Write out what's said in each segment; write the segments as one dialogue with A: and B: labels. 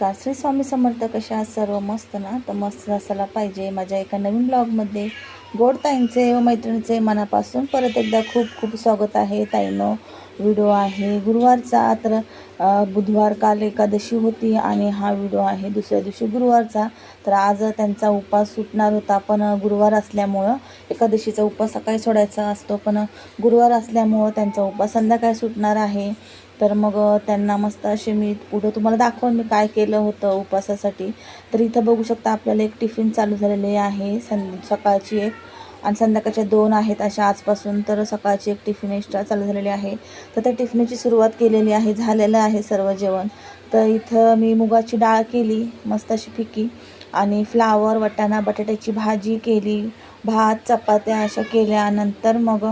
A: नमस्कार. श्री स्वामी समर्थ कशा सर्व मस्त ना? तर मस्त असायला पाहिजे. माझ्या एका नवीन ब्लॉगमध्ये गोड ताईंचे व मैत्रिणीचे मनापासून परत एकदा खूप खूप स्वागत आहे ताईनो. व्हिडिओ आहे. गुरुवारचा तर बुधवार काल एकादशी होती आणि हा व्हिडिओ आहे दुसऱ्या दिवशी गुरुवारचा. तर आज त्यांचा उपास सुटणार होता पण गुरुवार असल्यामुळं एकादशीचा उपास सकाळी सोडायचा असतो पण गुरुवार असल्यामुळं त्यांचा उपास संध्याकाळी सुटणार आहे. तर मग त्यांना मस्त असे मी पुढं तुम्हाला दाखवून मी काय केलं होतं उपवासासाठी तर इथं बघू शकता आपल्याला एक टिफिन चालू झालेले आहे. सं सकाळची एक आणि संध्याकाळच्या दोन आहेत अशा आजपासून तर सकाळची एक टिफिन एक्स्ट्रा चालू झालेली आहे. तर त्या टिफिनीची सुरुवात केलेली आहे झालेलं आहे सर्व जेवण. तर इथं मी मुगाची डाळ केली मस्त अशी फिकी. आणि फ्लावर वटाणा बटाट्याची भाजी केली भात चपात्या अशा केल्या. नंतर मग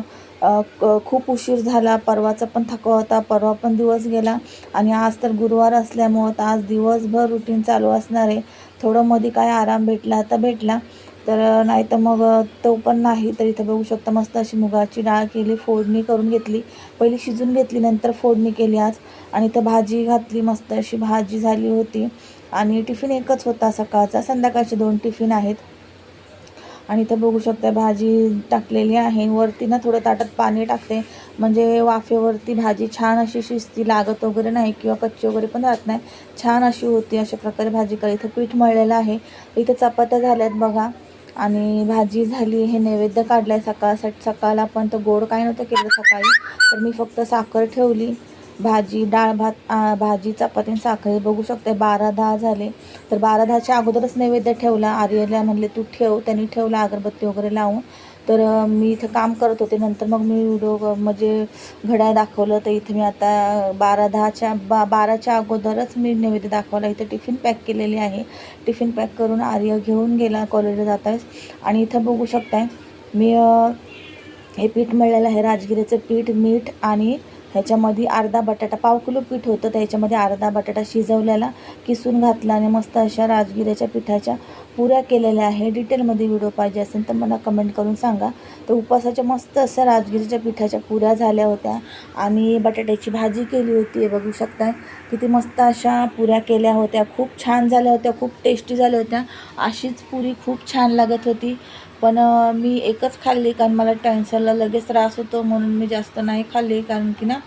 A: क- खूप उशीर झाला परवाचा पण थकवा होता परवा पण दिवस गेला. आणि आज तर गुरुवार असल्यामुळं तर आज दिवसभर रुटीन चालू असणार आहे. थोडं मध्ये काय आराम भेटला तर भेटला. तर नाही तर मग तो पण नाही. तर इथं बघू शकता मस्त अशी मुगाची डाळ केली फोडणी करून घेतली. पहिली शिजून घेतली नंतर फोडणी केली आज. आणि इथं भाजी घातली मस्त अशी भाजी झाली होती. आणि टिफिन एकच होता सकाळचा. संध्याकाळचे दोन टिफिन आहेत. आणि इथं बघू शकता भाजी टाकलेली आहे. वरती ना थोडं ताटात पाणी टाकते. म्हणजे वाफेवरती भाजी छान अशी शिजती लागत वगैरे नाही किंवा कच्ची वगैरे पण राहत नाही. छान अशी होती अशा प्रकारे भाजी. करा इथं पीठ मळलेलं आहे. इथं चपात्या झाल्यात बघा. आणि भाजी झाली हे नैवेद्य काढलाय सकाळसाठी सकाळला पण तर गोड काय नव्हतं केलं सकाळी. तर मी फक्त साखर ठेवली भाजी डाळ भात भाजी चपाती आणि साखर. हे बघू शकते बारा दहा झाले. तर बारा दहाच्या अगोदरच नैवेद्य ठेवला. आर्यला म्हणले तू ठेव. त्यांनी ठेवला अगरबत्ती वगैरे लावून. तर मी इथं काम करत होते. नंतर मग मी व्हिडिओ म्हणजे घड्याळ दाखवलं. तर इथं मी आता बारा दहाच्या बा बाराच्या अगोदरच मी नैवेद्य दाखवला इथं टिफिन पॅक केलेली आहे. टिफिन पॅक करून आर्य घेऊन गेला कॉलेजला जातायस आणि इथं बघू शकताय मी हे पीठ मिळालेलं आहे. राजगिरीचं पीठ मीठ आणि ह्याच्यामध्ये अर्धा बटाटा पाव किलो पीठ होतं त्याच्यामध्ये अर्धा बटाटा शिजवलेला किसून घातला आणि मस्त अशा राजगिऱ्याच्या पिठाच्या पुऱ्या केलेल्या आहे. डिटेलमध्ये व्हिडिओ पाहिजे असेल तर मला कमेंट करून सांगा. तर उपवासाच्या मस्त अशा राजगिरीच्या पिठाच्या पुऱ्या झाल्या होत्या आणि बटाट्याची भाजी केली होती. हे बघू शकताय किती मस्त अशा पुऱ्या केल्या होत्या. खूप छान झाल्या होत्या खूप टेस्टी झाल्या होत्या. अशीच पुरी खूप छान लागत होती. पण मी एकच खाल्ली कारण मला टॅन्सरला लगेच त्रास होतो म्हणून मी जास्त नाही खाल्ली कारण की ना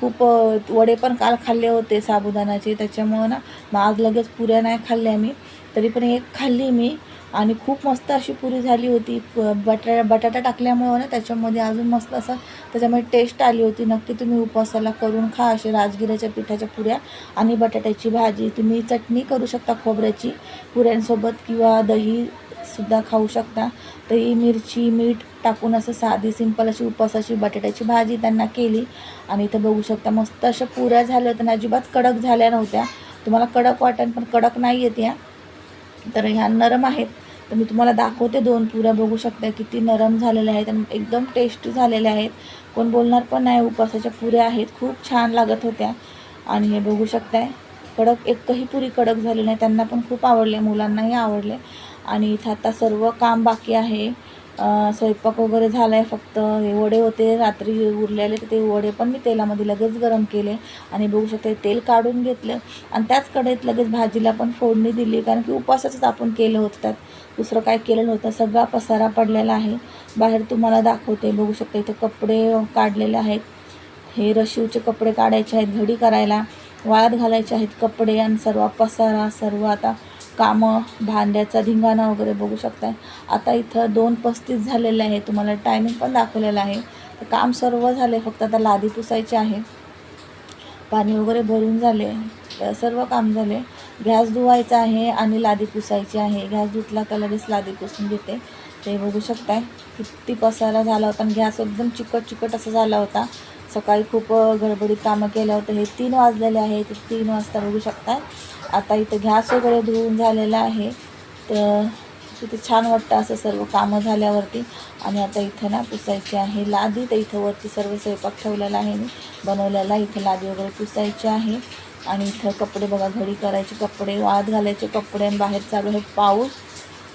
A: खूप वडे पण काल खाल्ले होते साबुदाण्याचे. त्याच्यामुळं ना मग आज लगेच पुऱ्या नाही खाल्ल्या मी. तरी पण एक खाल्ली मी आणि खूप मस्त अशी पुरी झाली होती. बटा बटाटा बटाटा टाकल्यामुळं ना त्याच्यामध्ये अजून मस्त असं त्याच्यामध्ये टेस्ट आली होती. नक्की तुम्ही उपवासाला करून खा असे राजगिऱ्याच्या पिठाच्या पुऱ्या आणि बटाट्याची भाजी. तुम्ही चटणी करू शकता खोबऱ्याची पुऱ्यांसोबत किंवा दही सुद्धा खाऊ शकता. दही मिरची मीठ टाकून असं साधी सिंपल अशी उपवासाची बटाट्याची भाजी त्यांना केली. आणि इथं बघू शकता मस्त अशा पुऱ्या झाल्या होत्या अजिबात कडक झाल्या नव्हत्या. तुम्हाला कडक वाटेल पण कडक नाही आहेत या. तर ह्या नरम आहेत. तर मी तुम्हाला दाखवते दोन पुऱ्या. बघू शकता किती नरम झालेल्या आहेत आणि एकदम टेस्टी झालेल्या आहेत. कोण बोलणार पण नाही उपवासाच्या पुऱ्या आहेत. खूप छान लागत होत्या. आणि हे बघू शकताय कडक एकही पुरी कडक झाली नाही. त्यांना पण खूप आवडले मुलांनाही आवडले. आणि इथं आता सर्व काम बाकी आहे. स्वयंपाक वगैरे झाला आहे फक्त. हे वडे होते रात्री उरलेले तर ते वडे पण मी तेलामध्ये लगेच गरम केले आणि बघू शकते तेल काढून घेतलं आणि त्याच कढईत लगेच भाजीला पण फोडणी दिली कारण की उपवासाचंच आपण केलं होतं त्यात. दुसरं काय केलं नव्हतं. सगळा पसारा पडलेला आहे. बाहेर तुम्हाला दाखवते. बघू शकते इथं कपडे काढलेले आहेत. हे रशिवचे कपडे काढायचे आहेत. घडी करायला. वाळत घालायचे आहेत कपडे आणि सर्व पसारा सर्व आता कामं भांड्याचा धिंगाणा वगैरे बघू शकताय. आता इथं दोन पस्तीस झालेले आहे तुम्हाला टायमिंग पण दाखवलेलं आहे. तर काम सर्व झाले फक्त आता लादी पुसायची आहे. पाणी वगैरे भरून झाले सर्व काम झाले. गॅस धुवायचा आहे आणि लादी पुसायची आहे. गॅस धुतला का लगेच लादी पुसून घेते. ते बघू शकताय. किती पसारा झाला होता आणि गॅस एकदम चिकट चिकट असा झाला होता. सकाळी खूप गडबडीत कामं केलं होतं हे तीन वाजलेले आहे ते तीन वाजता बघू शकताय. आता इथं गॅस वगैरे धुवून झालेला आहे. तर तिथे छान वाटतं असं सर्व कामं झाल्यावरती. आणि आता इथं ना पुसायची आहे लादी तर इथं वरती सर्व स्वयंपाक ठेवलेला आहे मी. बनवलेला इथं लादी वगैरे पुसायची आहे. आणि इथं कपडे बघा घडी करायचे कपडे वाळत घालायचे कपडे आणि बाहेर चालू आहे पाऊस.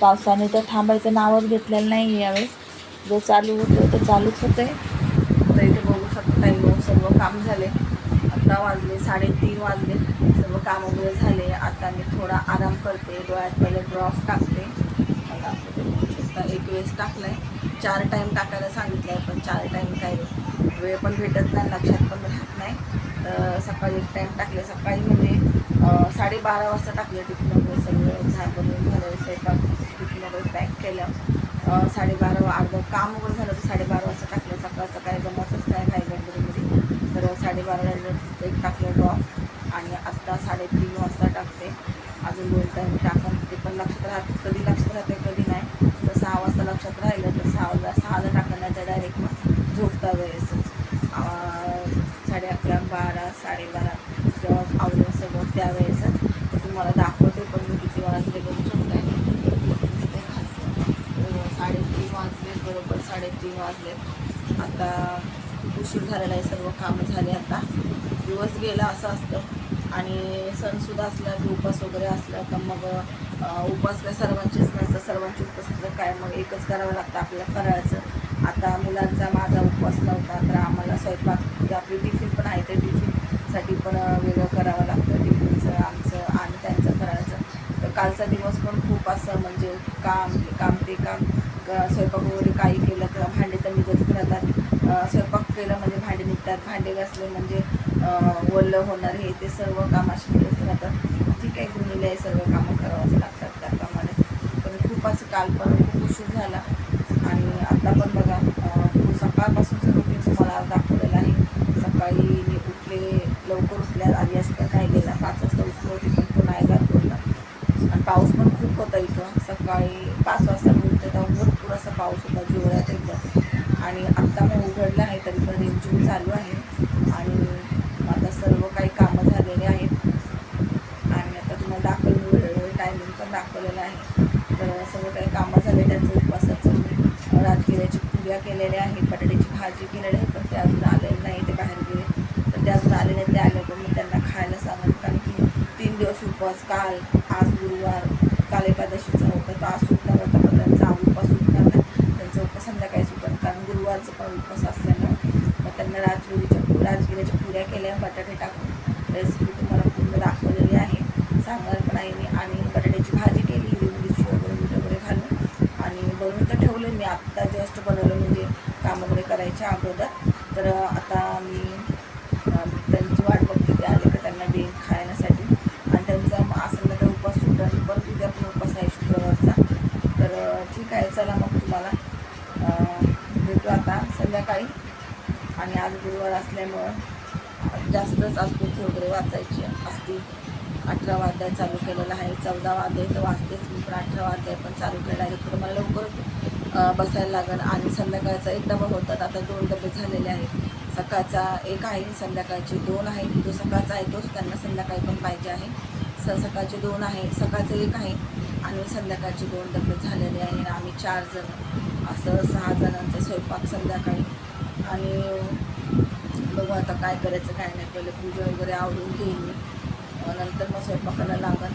A: पावसाने तर थांबायचं नावच घेतलेलं नाही आहे यावेळेस. जो चालू होतो तर चालूच होतं आहे तर इथे बघू शकता सर्व काम झाले. अकरा वाजले साडेतीन वाजले. सर्व काम वगैरे झाले. आता मी थोडा आराम करते. डोळ्यात पहिले ड्रॉप टाकते. मला शकता एक वेळेस टाकलाय. चार टाईम टाकायला सांगितलं आहे पण चार टाईम काय वेळ पण भेटत नाही लक्षात पण राहत नाही. तर सकाळी एक टाईम टाकले. सकाळी म्हणजे साडेबारा वाजता टाकले टिफिन वगैरे सगळं. झाड बनवून झालं स्वयंपाक टिफिन वगैरे पॅक केलं. साडेबारा अर्धं काम वगैरे झालं तर साडेबारा वाजता टाकलं सकाळचं काय जमतच नाही काही गडबडीमध्ये तर एक टाकलं ड्रॉप आणि आत्ता साडेतीन वाजता टाकते. अजून दोन टाईम टाकून ते पण लक्षात राहत कधी लक्षात राहते कधी नाही. तर सहा वाजता लक्षात राहिलं तर सहा वाजता सहाला टाकलं नाही तर डायरेक्ट मग झोपता वेळेसच. साडे अकरा बारा साडेबारा जेव्हा आवडलं सगळं त्यावेळेसच. तुम्हाला दाखवते पण मी किती वाजले ते करू दिसतंय खास. साडेतीन वाजले बरोबर साडेतीन वाजले. आता उशीर झालेला आहे सर्व कामं झाले आता. दिवस गेला असं असतं. आणि सणसुद्धा असला की उपास वगैरे असला तर मग अं, उपास काय सर्वांचेच नसतं सर्वांचे उपास असलं काय मग एकच करावं लागतं आपल्याला फराळाचं आता मुलांचा माझा उपवास नव्हता तर आम्हाला स्वयंपाक आपली टिफिन पण आहे ते टिफिनसाठी पण वेगळं करावं लागतं. टिफिनचं आमचं आणि त्यांचं फराळाचं तर कालचा दिवस पण खूप असं म्हणजे काम काम ते काम स्वयंपाक वगैरे काही केलं तर भांडे तर निघत राहतात. स्वयंपाक केलं म्हणजे भांडे निघतात. भांडे घासले म्हणजे अं, ओलं होणार हे ते सर्व कामाशी असे निघत राहतात. ठीक आहे गुन्हेला हे सर्व कामं करावंच लागतात त्याप्रमाणे. पण खूप असं काल पण खूप उशीर झाला. आणि आता पण बघा अं, सकाळपासूनचं रुटीन तुम्हाला आज दाखवलेलं आहे. सकाळी मी उठले लवकर उठल्या आधी असता काय गेला पाच वाजता उठलो होती पण पुन्हा एकदा बोलला आणि पाऊस पण खूप होता इथं. सकाळी पाच वाजता मी उठले तेव्हा भरपूर असा पाऊस होता जोरात एकदम आणि आत्ता मग उघडला आहे तरी पण रिमझिम चालू आहे आणि आता सर्व काही कामं झालेली आहेत आणि आता तुम्हाला दाखवलं मी वेळोवेळी टायमिंग पण दाखवलेलं आहे तर सर्व काही कामं झाले त्यांचं उपवासाचं मी राजगिऱ्याची पूजा केलेल्या आहेत बटाट्याची भाजी केलेली आहे पण ते अजून आलेले नाही ते बाहेर गेले तर ते अजून आले नाही ते आले पण मी त्यांना खायला सांगेन कारण की तीन दिवस उपवास काल आज गुरुवार काल एकादशीचा होता तर आज सुटणार होता पण त्यांचा आज उपवास सुटणार नाही त्यांचा उपवास संध्याकाळी सुटणार कारण गुरुवारचं पण उपवास असल्यामुळे मग त्यांना राजगिरीच्या राजगिऱ्याच्या पुऱ्या केल्या बटाटे टाकून रेसिपी तुम्हाला पूर्ण दाखवलेली आहे सांगणार पण आहे मी आणि बटाट्याची भाजी केली हिरवी मिरची वगैरे मीठ वगैरे घालून आणि बनवून तर ठेवलं मी आत्ता जस्ट बनवलं म्हणजे काम वगैरे अगोदर. तर आता मी त्यांची वाट बघते ते आले का त्यांना देईन खाण्यासाठी. आणि त्यांचा मग असेल तर उपास सुटला आणि परत उद्या पण उपास आहे शुक्रवारचा. तर ठीक आहे चला मग तुम्हाला. भेटू आता संध्याकाळी. आणि आज गुरुवार असल्यामुळं जास्तच आज पोथी वगैरे वाचायची असती. अठरा वाद्याय चालू केलेला आहे. चौदा वाद्याय तर वाचतेच मी पण अठरा वाद्याय पण चालू केलं आहे. थोडं मला लवकर बसायला लागेल आणि संध्याकाळचा एक डबा होतात. आता दोन डबे झालेले आहेत. सकाळचा एक आहे संध्याकाळचे दोन आहे. जो सकाळचा आहे तोच त्यांना संध्याकाळी पण पाहिजे आहे. स सकाळचे दोन आहे सकाळचं एक आहे आणि संध्याकाळचे दोन डबे झालेले आहे आणि आम्ही चार जण असं सहा जणांचा स्वयंपाक संध्याकाळी. आणि बघू आता काय करायचं काय नाही. पहिले पूजा वगैरे आवडून घेईन मी. नंतर मग स्वयंपाकाला लागन.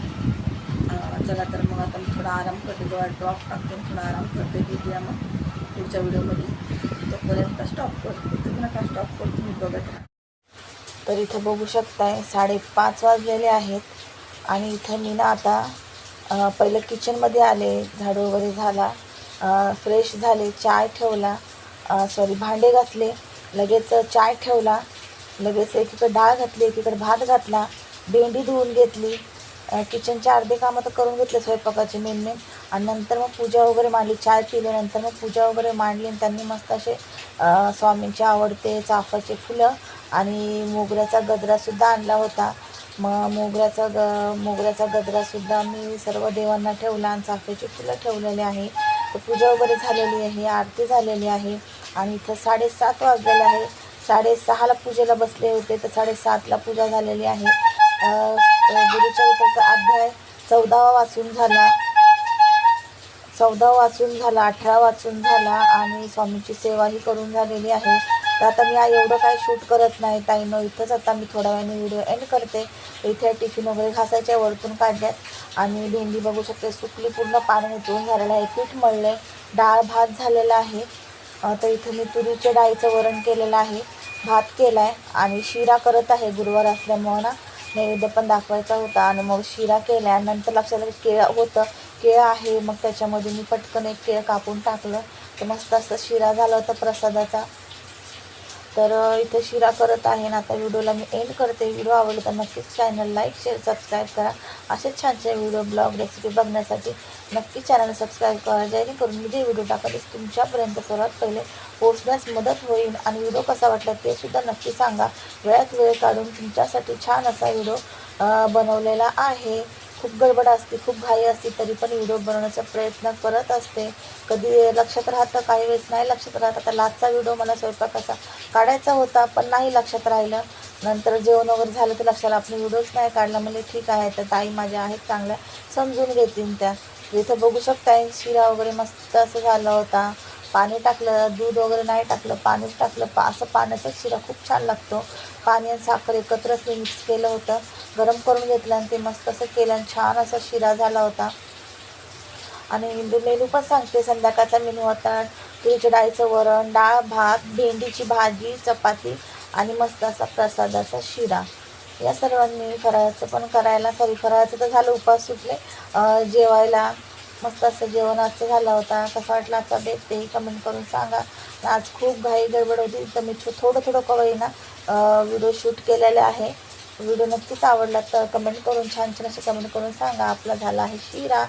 A: चला तर मग आता मी थोडा आराम करते. डोळा ड्रॉप टाकते थोडा आराम करते. भेटूया मग. पुढच्या व्हिडिओमध्ये. तोपर्यंत स्टॉप करते. तुम्ही नका स्टॉप करतो. मी बघत राहा. तर इथं बघू शकताय साडेपाच वाजलेले आहेत. आणि इथं मी ना आता पहिलं किचनमध्ये आले. झाडू वगैरे झाला. फ्रेश झाले. चाय ठेवला. सॉरी भांडे घासले. लगेच चाय ठेवला. लगेच एकीकडे डाळ घातली एकीकडे भात घातला. भेंडी धुवून घेतली. किचनचे अर्धे कामं तर करून घेतले स्वयंपाकाचे मेन मेन आणि नंतर मग पूजा वगैरे मांडली चाय पिले नंतर मग पूजा वगैरे मांडली आणि त्यांनी मस्त असे स्वामींचे आवडते चाफाचे फुलं आणि मोगऱ्याचा गजरासुद्धा आणला होता. मग मोगऱ्याचा ग मोगऱ्याचा गजरासुद्धा मी सर्व देवांना ठेवला आणि चाफ्याची फुलं ठेवलेले आहे. तर पूजा वगैरे झालेली आहे आरती झालेली आहे आणि इथं साडेसात वाजलेले आहे. साडेसहाला पूजेला बसले होते तर साडेसातला पूजा झालेली आहे. गुरुचरित्राचा अध्याय चौदावा वाचून झाला. चौदा वाचून झाला अठरा वाचून झाला आणि स्वामीची सेवाही करून झालेली आहे. तर आता मी एवढं काही शूट करत नाही ताईनं इथंच आता मी थोड्या वेळाने व्हिडिओ एंड करते. इथे टिफिन वगैरे घासायच्या वरतून काढल्यात आणि भेंडी बघू शकते सुकली पूर्ण पाणी निथळून झालेलं आहे. पीठ मळले डाळ भात झालेला आहे. तर इथं मी तुरीच्या डाळीचं वरण केलेलं आहे. भात केला आहे आणि शिरा करत आहे गुरुवार असल्यामुळं ना. नैवेद्य पण दाखवायचा होता आणि मग शिरा केल्यानंतर नंतर लक्षात आलं केळं होतं. केळं आहे मग त्याच्यामध्ये मी पटकन एक केळं कापून टाकलं. तर मस्त असं शिरा झाला होता प्रसादाचा. तर इथं इथे शिरा करत आहे ना आता व्हिडिओला मी एंड करते. व्हिडिओ आवडला तर नक्कीच चॅनल लाईक शेअर सबस्क्राईब करा. असेच छान छान व्हिडिओ ब्लॉग रेसिपी बघण्यासाठी नक्की चॅनल सबस्क्राईब करा. जेणेकरून मी जे व्हिडिओ टाकत तुमच्यापर्यंत सर्वात पहिले पोहोचण्यास मदत होईल. आणि व्हिडिओ कसा वाटला ते सुद्धा नक्की सांगा. वेळात वेळ काढून तुमच्यासाठी छान असा व्हिडिओ बनवलेला आहे. खूप गडबड असते खूप घाई असते तरी पण व्हिडिओ बनवण्याचा प्रयत्न करत असते. कधी लक्षात राहतं काही वेळेस नाही लक्षात राहतं आता लास्टचा व्हिडिओ मला स्वयंपाकाचा काढायचा होता पण नाही लक्षात राहिलं. नंतर जेवण वगैरे झालं तर लक्षात आलं, आपण व्हिडिओच नाही काढला म्हणजे ठीक आहे तर ताई माझ्या आहेत चांगल्या समजून घेतील त्या. इथं बघू शकता शिरा वगैरे मस्त असं झाला होता. पाणी टाकलं दूध वगैरे नाही टाकलं पाणीच टाकलं. पा असं पाण्याचा शिरा खूप छान लागतो. पाणी आणि साखर एकत्रच मी मिक्स केलं होतं. गरम करून घेतलं आणि ते मस्त असं केलं आणि छान असा शिरा झाला होता. आणि मेनू पण सांगते. संध्याकाळचा मेनू होता तुरीच्या डाळीचं वरण डाळ भात भेंडीची भाजी चपाती आणि मस्त असा प्रसादाचा शिरा. या सर्वांनी फराळाचं पण करायला सॉरी फराळाचं तर झालं उपास सुटले. जेवायला मस्त असं जेवण जेवणाचं झाला होता. कसा वाटला आजचा बेत तेही कमेंट करून सांगा. आज खूप घाई गडबड होती. तर मी छो थोडं थोडं कवळी ना व्हिडिओ शूट केलेले आहे. व्हिडिओ नक्कीच आवडला तर कमेंट करून छान छान असे कमेंट करून सांगा. आपला झाला आहे शिरा.